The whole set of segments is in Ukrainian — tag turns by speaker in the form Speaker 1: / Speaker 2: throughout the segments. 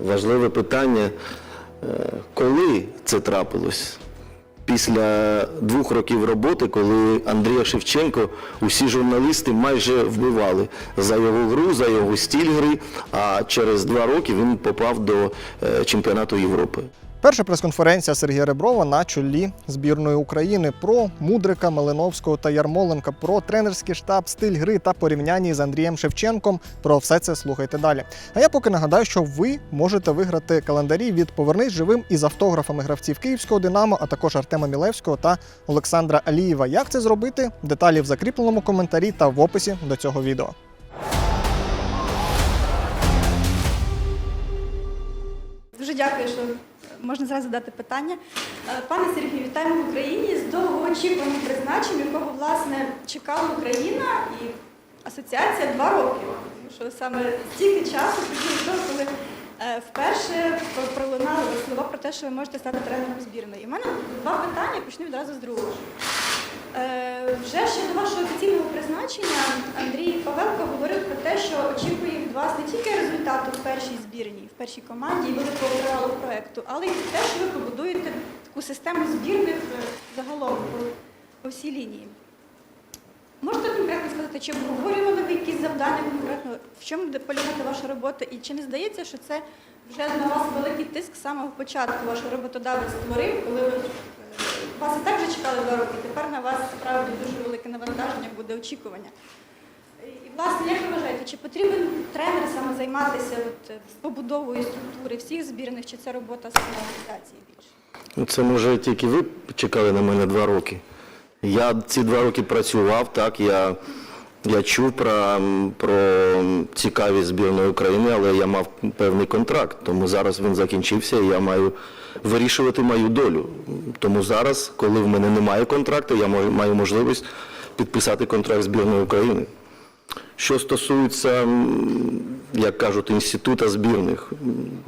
Speaker 1: Важливе питання, е, коли це трапилось? Після двох років роботи, коли Андрія Шевченко усі журналісти майже вбивали за його гру, за його стіль гри, а через два роки він попав до е, чемпіонату Європи.
Speaker 2: Перша прес-конференція Сергія Реброва на чолі збірної України про Мудрика, Малиновського та Ярмоленка, про тренерський штаб, стиль гри та порівняння з Андрієм Шевченком. Про все це слухайте далі. А я поки нагадаю, що ви можете виграти календарі від Повернись живим із автографами гравців Київського Динамо, а також Артема Мілевського та Олександра Алієва. Як це зробити? Деталі в закріпленому коментарі та в описі до цього відео.
Speaker 3: Можна зразу задати питання. Е, Пане Сергію, вітаємо в Україні з довгоочікуваним призначенням, якого власне чекала Україна і асоціація два роки. Що саме стільки часу коли е, вперше пролунали слова про те, що ви можете стати тренером збірної. І в мене два питання, почну відразу з другого. Е, Вже ще до вашого офіційного призначення Андрій Павелко говорив про те, що очікує від вас не тільки результату в першій збірній, в першій команді великого тривалого проєкту, але й те, що ви побудуєте таку систему збірних е, загалом по, всій лінії. Можете конкретно сказати, чи обговорювали ви якісь завдання конкретно, в чому буде полягати ваша робота, і чи не здається, що це вже на вас великий тиск самого початку? Ваш роботодавець створив, коли ви, вас і так вже чекали два роки, тепер на вас справді дуже велике навантаження буде очікування. І, власне, як ви вважаєте, чи потрібен тренер саме займатися от, е, побудовою структури всіх збірних, чи це робота самої організації більше?
Speaker 1: Ну, Це може тільки ви чекали на мене два роки. Я ці два роки працював, так, я, я чув про, про цікавість збірної України, але я мав певний контракт, тому зараз він закінчився і я маю вирішувати мою долю. Тому зараз, коли в мене немає контракту, я маю, маю можливість підписати контракт збірної України. Що стосується, як кажуть, інституту збірних,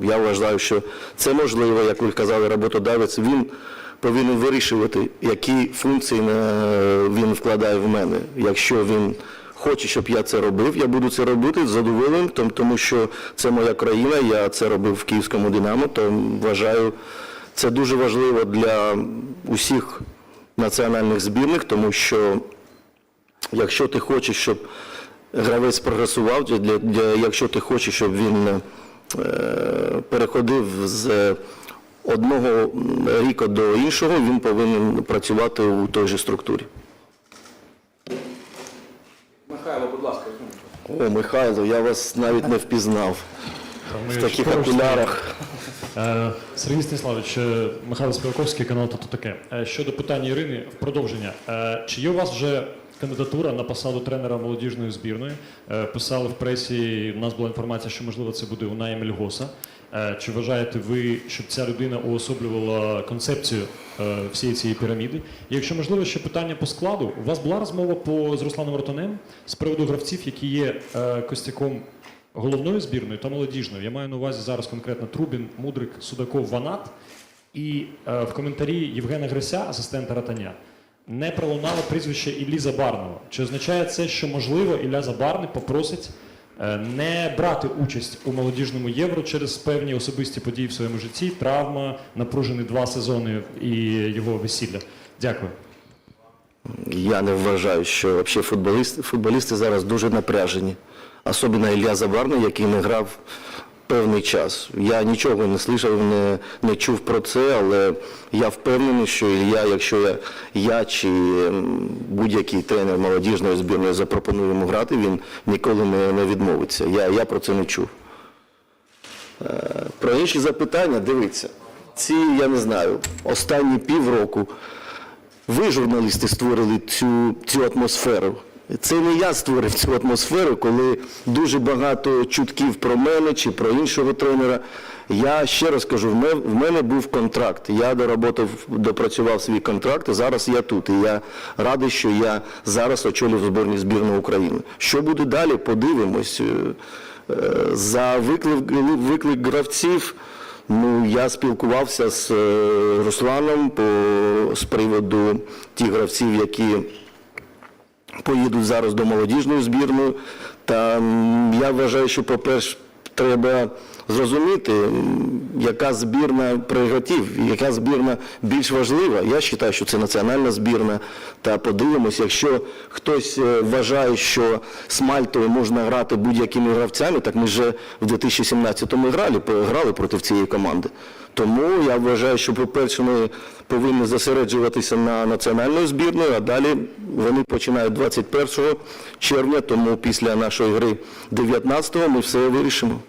Speaker 1: я вважаю, що це можливо, як ви казали, роботодавець, він повинен вирішувати, які функції е, він вкладає в мене. Якщо він хоче, щоб я це робив, я буду це робити з задоволенням, том- тому що це моя країна, я це робив в Київському Динамо, то вважаю, це дуже важливо для усіх національних збірних, тому що якщо ти хочеш, щоб гравець прогресував, для, для, якщо ти хочеш, щоб він е, переходив з одного м, ріку до іншого, він повинен працювати у той же структурі.
Speaker 4: Михайло, будь ласка.
Speaker 1: О, Михайло, я вас навіть не впізнав
Speaker 5: Ми
Speaker 1: в таких
Speaker 5: поруч
Speaker 1: окулярах.
Speaker 5: Е, Сергій Станіславович, е, Михайло Співаковський, канал «Тото таке». Е, Щодо питання Ірини, в продовження. Е, Чи є у вас вже кандидатура на посаду тренера молодіжної збірної? Е, Писали в пресі, у нас була інформація, що можливо це буде Унай Мельгоса. Е, Чи вважаєте ви, щоб ця людина уособлювала концепцію е, всієї цієї піраміди? І якщо можливо, ще питання по складу. У вас була розмова по з Русланом Ротанем з приводу гравців, які є костяком головною збірною та молодіжною. Я маю на увазі зараз конкретно Трубін, Мудрик, Судаков, Ванат. І в коментарі Євгена Грися, асистента Ратаня, не пролунало прізвище Іллі Забарного. Чи означає це, що можливо Ілля Забарний попросить е, не брати участь у молодіжному євро через певні особисті події в своєму житті, травма, напружені два сезони і його весілля? Дякую.
Speaker 1: Я не вважаю, що вообще футболісти, футболісти зараз дуже напряжені. Особливо Ілля Забарний, який не грав певний час. Я нічого не слышав, не, не чув про це, але я впевнений, що Ілля, якщо я, я чи будь-який тренер молодіжної збірної запропонує йому грати, він ніколи не, не відмовиться. Я, я про це не чув. Е, Про інші запитання, дивіться, ці, я не знаю, останні півроку ви, журналісти, створили цю, цю атмосферу. Це не я створив цю атмосферу, коли дуже багато чутків про мене чи про іншого тренера. Я ще раз кажу, в мене був контракт. Я доработав, допрацював свій контракт, і зараз я тут. І я радий, що я зараз очолюю збірну збірну України. Що буде далі, подивимось. Е, За виклик, виклик гравців. Ну, я спілкувався з е, Русланом по, з приводу тих гравців, які поїдуть зараз до молодіжної збірної. Та я вважаю, що, по-перше, треба зрозуміти, яка збірна прерогатив, яка збірна більш важлива. Я вважаю, що це національна збірна. Та подивимось, якщо хтось е, вважає, що з Мальтою можна грати будь-якими гравцями, так ми вже в 2017-му грали, грали проти цієї команди. Тому я вважаю, що, по-перше, ми повинні зосереджуватися на національною збірною, а далі вони починають 21 червня, тому після нашої гри 19-го ми все вирішимо.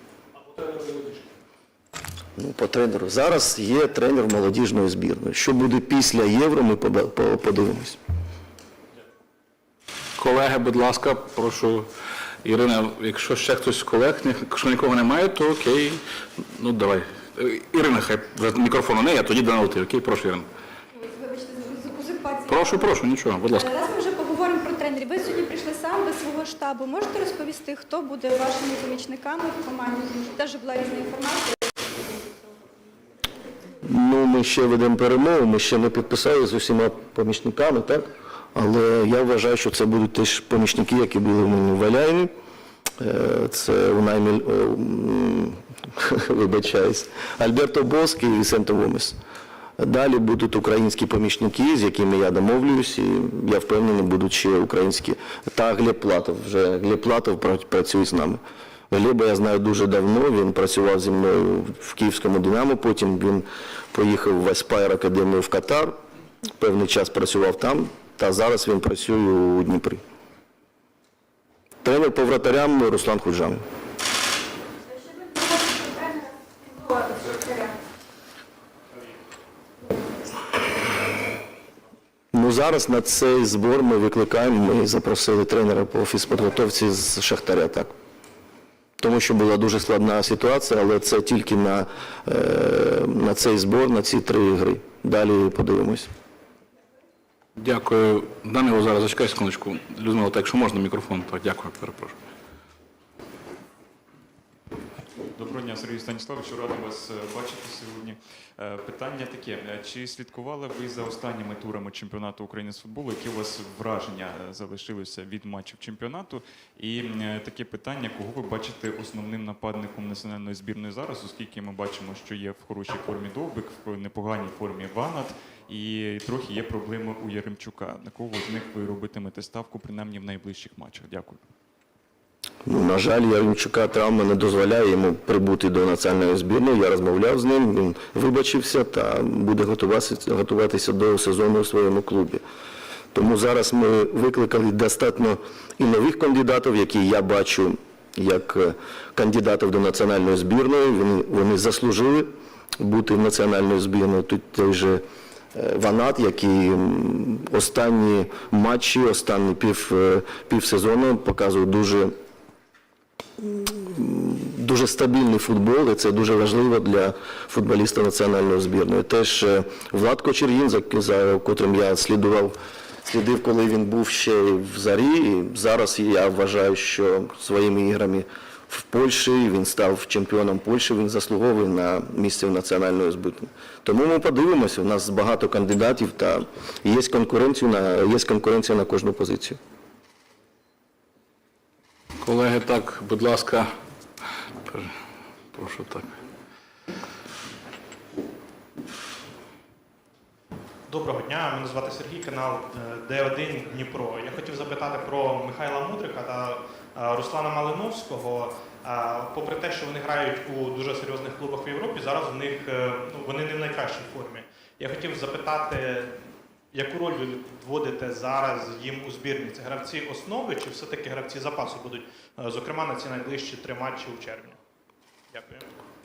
Speaker 1: Ну, по тренеру. Зараз є тренер молодіжної збірної. Що буде після євро, ми подивимось.
Speaker 4: Колеги, будь ласка, прошу. Ірина, якщо ще хтось з колег, якщо нікого немає, то окей. Ну давай. Е, Ірина, хай мікрофону не, я тоді Данило ти. Окей, прошу, Ірина.
Speaker 3: Вибачте.
Speaker 4: Прошу, прошу, нічого, будь ласка.
Speaker 3: Раз ми вже поговоримо про тренерів. Ви сьогодні прийшли сам без свого штабу. Можете розповісти, хто буде вашими помічниками в команді? Теж була різна інформація.
Speaker 1: Ну, ми ще ведемо перемову, ми ще не підписали з усіма помічниками, так? Але я вважаю, що це будуть теж помічники, які були в мені в Валяйні. Е, Це Унай Міль... вибачаюсь, Альберто Боск і Вісенто Гомес. Далі будуть українські помічники, з якими я домовлююсь, і я впевнений, будуть ще українські. Та Глеб Платов. Вже Глеб Платов працює з нами. Глеба я знаю дуже давно, він працював зі мною в Київському Динамо, потім він поїхав в Аспайр Академію в Катар, певний час працював там, та зараз він працює у Дніпрі. Тренер по вратарям Руслан Худжан. Ну зараз на цей збор ми викликаємо, ми запросили тренера по фізподготовці з Шахтаря, так. Тому що була дуже складна ситуація, але це тільки на, е, на цей збор, на ці три гри. Далі подивимось.
Speaker 4: Дякую. Данило, зараз зачекай секундочку. Людмила, так, якщо можна мікрофон, так, дякую, перепрошую.
Speaker 6: Доброго дня, Сергій Станіславович, радий вас е, бачити сьогодні. Е, Питання таке: Е, чи слідкували ви за останніми турами чемпіонату України з футболу? Які у вас враження залишилися від матчів чемпіонату? І таке питання: кого ви бачите основним нападником національної збірної зараз, оскільки ми бачимо, що є в хорошій формі Довбик, в непоганій формі Ванат, і трохи є проблеми у Яремчука. На кого з них ви робитимете ставку принаймні в найближчих матчах? Дякую.
Speaker 1: Ну, на жаль, Ярмчука травма не дозволяє йому прибути до національної збірної. Я розмовляв з ним, він вибачився та буде готуватися, до сезону у своєму клубі. Тому зараз ми викликали достатньо і нових кандидатів, які я бачу як е, кандидатів до національної збірної. Вони, вони заслужили бути в національній збірної. Тут той же е, Ванат, який останні матчі, останні пів, е, півсезону показував дуже дуже стабільний футбол, і це дуже важливо для футболіста національної збірної. Теж е, Влад Кочергін, за, котрим я слідував, слідив, коли він був ще в зарі. І зараз я вважаю, що своїми іграми в Польщі він став чемпіоном Польщі, він заслуговує на місце в національної збірної. Тому ми подивимося, у нас багато кандидатів та є конкуренція на, є конкуренція на кожну позицію.
Speaker 4: Колеги, так, будь ласка. Прошу так.
Speaker 7: Доброго дня, мене звати Сергій, канал е, Д1 Дніпро. Я хотів запитати про Михайла Мудрика та е, Руслана Малиновського. Е, Попри те, що вони грають у дуже серйозних клубах в Європі, зараз у них ну, вони не в найкращій формі. Я хотів запитати, яку роль ви вводите зараз їм у збірні? Це гравці основи чи все-таки гравці запасу будуть, Е, зокрема, на ці найближчі три матчі у червні? Дякую.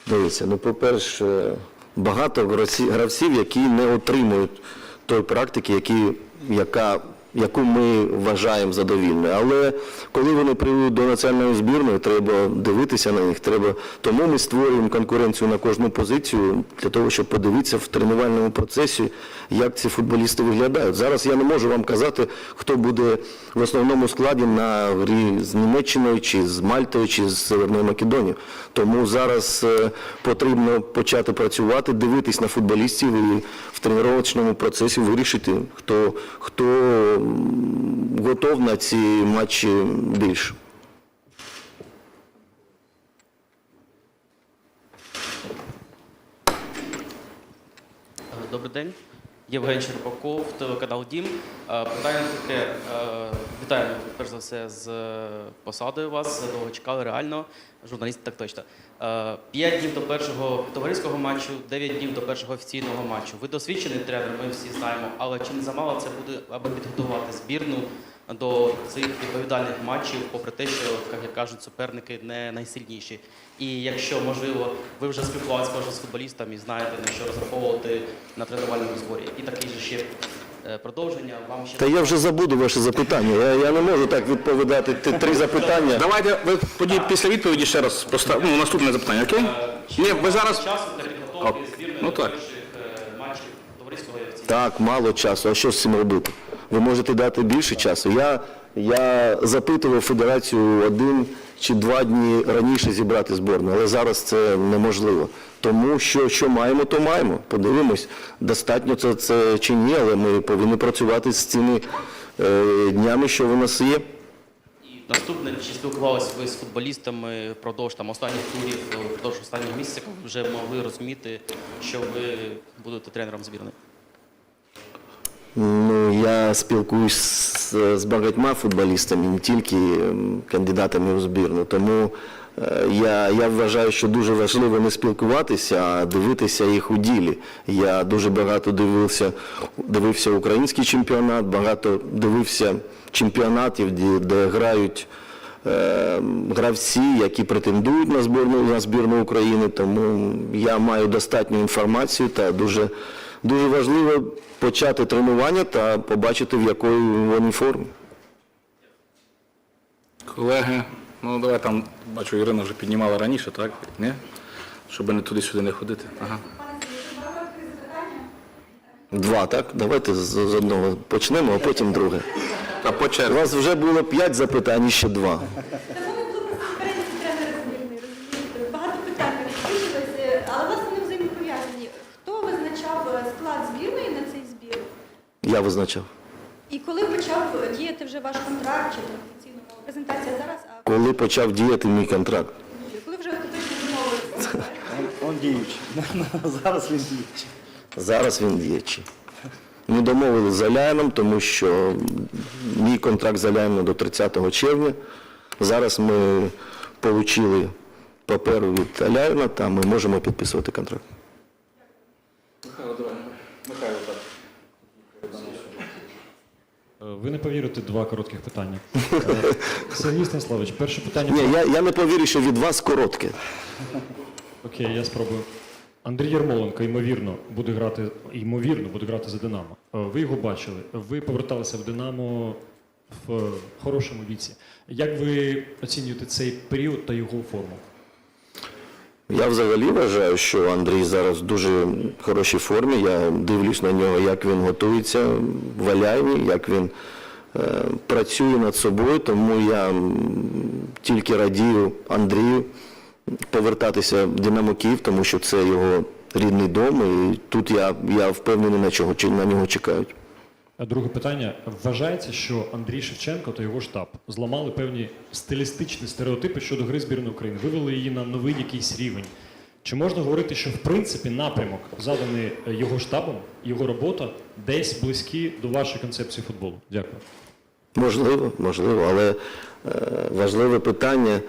Speaker 1: Дивіться, ну, по-перше, багато гравці- гравців, які не отримують той практики, які, яка, яку ми вважаємо задовільною. Але коли вони прийдуть до національної збірної, треба дивитися на них. Треба... Тому ми створюємо конкуренцію на кожну позицію для того, щоб подивитися в тренувальному процесі, як ці футболісти виглядають. Зараз я не можу вам казати, хто буде в основному складі на грі з Німеччиною, чи з Мальтою, чи з Северною Македонією. Тому зараз е, потрібно почати працювати, дивитись на футболістів і в тренувальному процесі вирішити, хто, хто готов на ці матчі більше.
Speaker 8: Добрий день. Євген Черпаков, телеканал Дім. Е, питання таке. Е, вітаю перш за все з е, посадою вас. Довго чекали реально. Журналісти так точно. Е, П'ять днів до першого товариського матчу, дев'ять днів до першого офіційного матчу. Ви досвідчений тренер, ми всі знаємо, але чи не замало це буде, аби підготувати збірну до цих відповідальних матчів, попри те, що, як кажуть, суперники не найсильніші. І якщо можливо, ви вже спілкувалися з футболістами знаєте на що розраховувати на тренувальному зборі. І таке ж ще продовження. Вам ще
Speaker 1: Та я вже забуду ваше запитання. Я, я не можу так відповідати ті три запитання.
Speaker 4: Давайте ви тоді після відповіді ще раз поставимо ну, наступне запитання, окей? Ні, ви зараз.
Speaker 8: часу для підготовки збірної
Speaker 4: ну
Speaker 8: до
Speaker 4: так.
Speaker 8: е, матчів товариського і офіційного.
Speaker 1: Так, мало часу. А що з цим робити? Ви можете дати більше часу. Я, я запитував федерацію один чи два дні раніше зібрати зборну, але зараз це неможливо. Тому що, що маємо, то маємо. Подивимось, достатньо це, це чи ні, але ми повинні працювати з цими е, днями, що в нас є.
Speaker 8: Наступне, чи спілкувалися ви з футболістами впродовж там останніх турів, впродовж останніх місяців, коли вже могли розуміти, що ви будете тренером збірної?
Speaker 1: Ну, я спілкуюсь з, з багатьма футболістами, не тільки кандидатами у збірну. Тому е, я, я вважаю, що дуже важливо не спілкуватися, а дивитися їх у ділі. Я дуже багато дивився, дивився український чемпіонат, багато дивився чемпіонатів, де, де грають е, гравці, які претендують на збірну, на збірну України. Тому я маю достатню інформацію та дуже, дуже важливо почати тренування та побачити, в якої вони формі.
Speaker 4: Колеги, ну давай там, бачу, Ірина вже піднімала раніше, так? Ні? Щоб не туди-сюди не ходити. Ага.
Speaker 3: Два
Speaker 1: так? Давайте з, з одного почнемо, а потім друге.
Speaker 4: Та по
Speaker 1: У вас вже було п'ять запитань, і ще два.
Speaker 3: Та вони були просто конференції тренера збірної, розумієте? Багато питань розпочалося, але власне вони взаємопов'язані. Хто визначав е, склад збірної на цей збір?
Speaker 1: Я визначав.
Speaker 3: І коли почав діяти вже ваш контракт чи там офіційно? Презентація зараз, а
Speaker 1: Коли почав діяти мій контракт?
Speaker 3: коли вже домовилися?
Speaker 9: Он діючий. Зараз він діючий.
Speaker 1: Зараз він діючий. Ми домовилися з Аляєном, тому що мій контракт з Аляєном до 30 червня. Зараз ми отримали паперу від Аляєна, та ми можемо підписувати контракт.
Speaker 4: Михайло, давай. Михайло, так.
Speaker 5: Е, Ви не повірите два коротких питання. Сергій Станіславович, перше питання.
Speaker 1: Ні, я, я не повірю, що від вас коротке.
Speaker 5: Окей, я спробую. Андрій Ярмоленко, ймовірно, буде грати, ймовірно, буде грати за Динамо. Е, Ви його бачили. Ви поверталися в Динамо в е, хорошому віці. Як ви оцінюєте цей період та його форму?
Speaker 1: Я взагалі вважаю, що Андрій зараз в дуже хорошій формі. Я дивлюсь на нього, як він готується в Аляйні, як він е, працює над собою, тому я тільки радію Андрію повертатися в Динамо Київ, тому що це його рідний дом, і тут я, я впевнений, на, чого, на нього чекають.
Speaker 5: Друге питання. Вважається, що Андрій Шевченко та його штаб зламали певні стилістичні стереотипи щодо гри збірної України, вивели її на новий якийсь рівень. Чи можна говорити, що в принципі напрямок, заданий е, його штабом, його робота десь близькі до вашої концепції футболу? Дякую.
Speaker 1: Можливо, можливо, але е, важливе питання,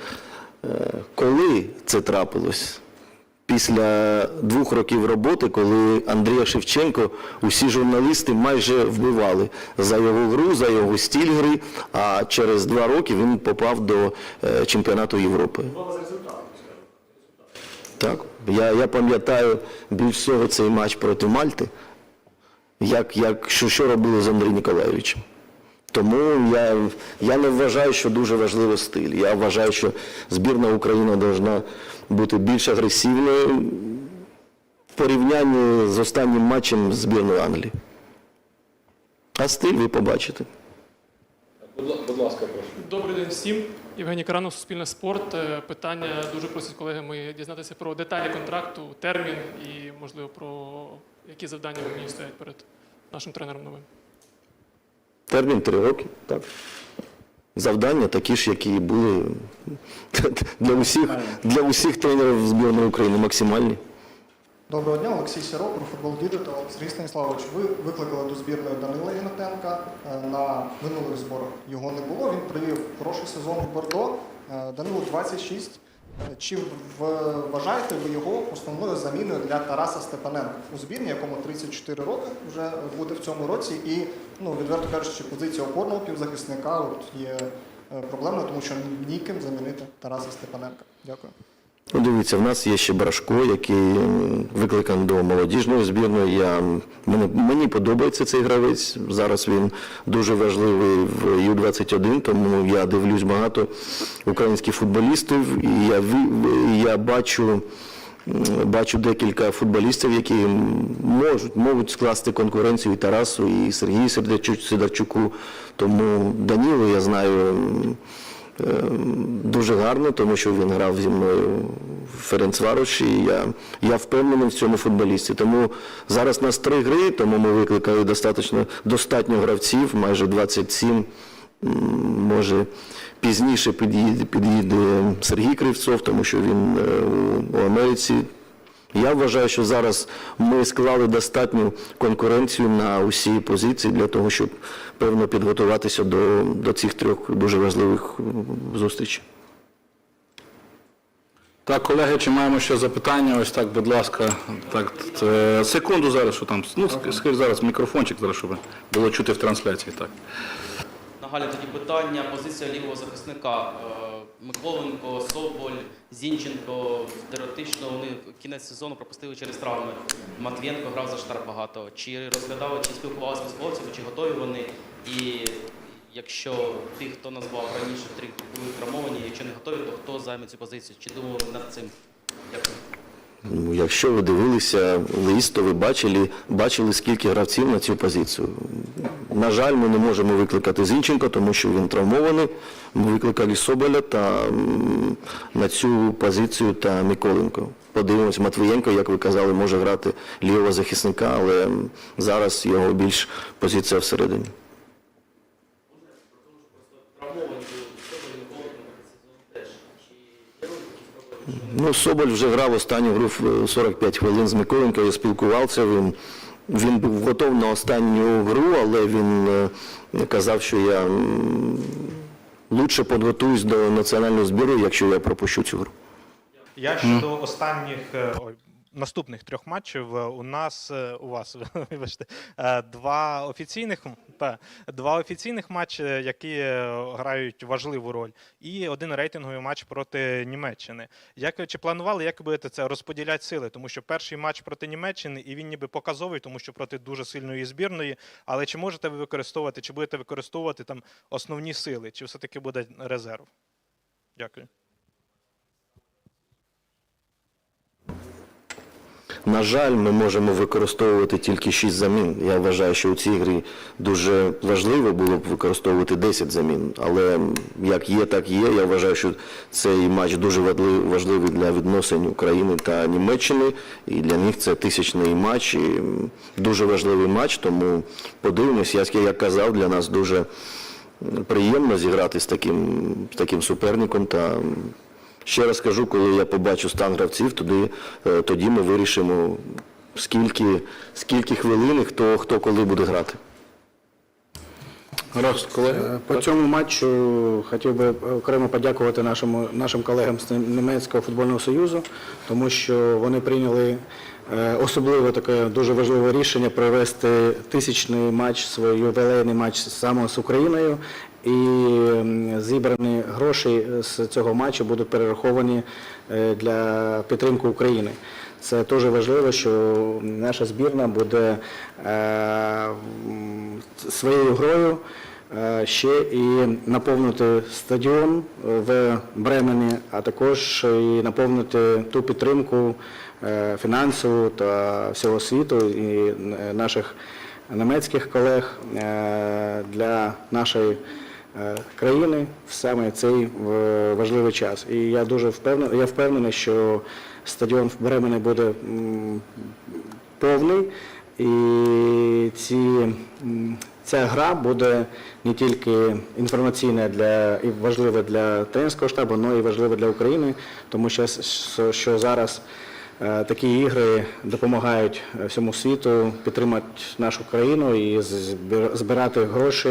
Speaker 1: е, коли це трапилось? Після двох років роботи, коли Андрія Шевченко усі журналісти майже вбивали за його гру, за його стиль гри, а через два роки він попав до е, чемпіонату Європи. Так, я, я пам'ятаю більш всього цей матч проти Мальти, як, як, що, що робили з Андрієм Ніколаєвичем. Тому я, я не вважаю, що дуже важливий стиль. Я вважаю, що збірна України повинна бути більш агресивною в порівнянні з останнім матчем з збірною Англії. А стиль ви побачите.
Speaker 4: Будь ласка, прошу.
Speaker 10: Добрий день всім. Євгеній Каранов, Суспільне спорт. Е, Питання дуже просять колеги мої дізнатися про деталі контракту, термін і, можливо, про які завдання в мені стоять перед нашим тренером новим.
Speaker 1: Термін три роки, так. Завдання такі ж, які були для усіх, для усіх тренерів збірної України, максимальні.
Speaker 2: Доброго дня, Олексій Сірок, про футбол Діджитал. Сергій Станіславович, ви викликали до збірної Данила Єнотенка е, на минулих зборах. Його не було. Він провів хороший сезон в Бордо. Данилу 26. Чи вважаєте ви його основною заміною для Тараса Степаненка у збірні, якому 34 роки вже буде в цьому році? І ну відверто кажучи, позиція опорного півзахисника от є е, проблемною, тому що ніким замінити Тараса Степаненка. Дякую.
Speaker 1: Ну, дивіться, в нас є ще Брашко, який викликаний до молодіжної збірної. Я, мені, мені подобається цей гравець. Зараз він дуже важливий в Ю-21, тому я дивлюсь багато українських футболістів, і я, я бачу. Бачу декілька футболістів, які можуть, можуть скласти конкуренцію і Тарасу, і Сергію Сидорчуку. Тому Данілу я знаю дуже гарно, тому що він грав зі мною в Ференцвароші. І я, я впевнений в цьому футболісті. Тому зараз нас три гри, тому ми викликали достатньо, достатньо гравців, майже 27. Може, пізніше під'їде, під'їде Сергій Кривцов, тому що він е, у Америці. Я вважаю, що зараз ми склали достатню конкуренцію на усі позиції для того, щоб певно підготуватися до, до цих трьох дуже важливих зустрічей.
Speaker 4: Так, колеги, чи маємо ще запитання? Ось так, будь ласка. Так, е, секунду зараз, що там. Ну, скажіть зараз мікрофончик, зараз, щоб було чути в трансляції. Так.
Speaker 8: Нагальне тоді питання. Позиція лівого захисника. Миколенко, Соболь, Зінченко. Теоретично вони кінець сезону пропустили через травми. Матвієнко грав за штар багато. Чи розглядали, чи спілкувалися з хлопцями, чи готові вони? І якщо тих, хто назвав раніше, три були травмовані, якщо не готові, то хто займе цю позицію? Чи думали над цим? Дякую.
Speaker 1: Ну, Якщо ви дивилися лист, то ви бачили, бачили, скільки гравців на цю позицію. На жаль, ми не можемо викликати Зінченко, тому що він травмований. Ми викликали Соболя та на цю позицію та Миколенко. Подивимось, Матвієнко, як ви казали, може грати лівого захисника, але зараз його більш позиція всередині.
Speaker 8: Травмовані Соболь і Миколенко на сезон теж. Чи є якісь проблеми?
Speaker 1: Ну, Соболь вже грав останню гру в 45 хвилин з Миколенко, я спілкувався. Він, він був готов на останню гру, але він е, казав, що я лучше підготуюсь до національного збіру, якщо я пропущу цю гру.
Speaker 7: Я щодо останніх е, наступних трьох матчів е, у нас е, у вас вибачте е, два офіційних та два офіційних матчі, які грають важливу роль, і один рейтинговий матч проти Німеччини. Як чи планували, як будете це розподіляти сили? Тому що перший матч проти Німеччини, і він ніби показовий, тому що проти дуже сильної збірної. Але чи можете ви використовувати, чи будете використовувати там основні сили, чи все таки буде резерв? Дякую.
Speaker 1: На жаль, ми можемо використовувати тільки 6 замін. Я вважаю, що у цій грі дуже важливо було б використовувати 10 замін. Але як є, так є. Я вважаю, що цей матч дуже важливий для відносин України та Німеччини. І для них це тисячний матч, і дуже важливий матч. Тому подивимось, як я казав, для нас дуже приємно зіграти з таким, з таким суперником та Ще раз кажу, коли я побачу стан гравців, тоді, е, тоді ми вирішимо, скільки, скільки хвилин і хто, хто коли буде грати.
Speaker 4: Раз.
Speaker 9: Е, По цьому матчу хотів би окремо подякувати нашому, нашим колегам з Німецького футбольного союзу, тому що вони прийняли е, особливо таке дуже важливе рішення провести тисячний матч, свій ювілейний матч саме з Україною. І зібрані гроші з цього матчу будуть перераховані е, для підтримки України. Це дуже важливо, що наша збірна буде е, своєю грою е, ще і наповнити стадіон в Бремені, а також і наповнити ту підтримку е, фінансову та всього світу і е, наших німецьких колег е, для нашої е, країни в саме цей е, важливий час. І я дуже впевнений, я впевнений, що стадіон в Бремені буде повний, і ці, ця гра буде не тільки інформаційна для і важлива для тренерського штабу, але і важлива для України, тому що, що зараз е, такі ігри допомагають е, всьому світу підтримати нашу країну і збирати гроші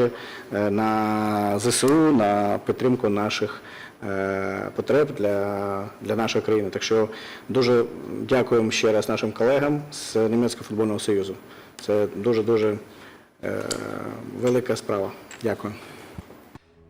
Speaker 9: е, на ЗСУ, на підтримку наших е, потреб для, для нашої країни. Так що дуже дякуємо ще раз нашим колегам з Німецького футбольного союзу. Це дуже-дуже е, велика справа. Дякую.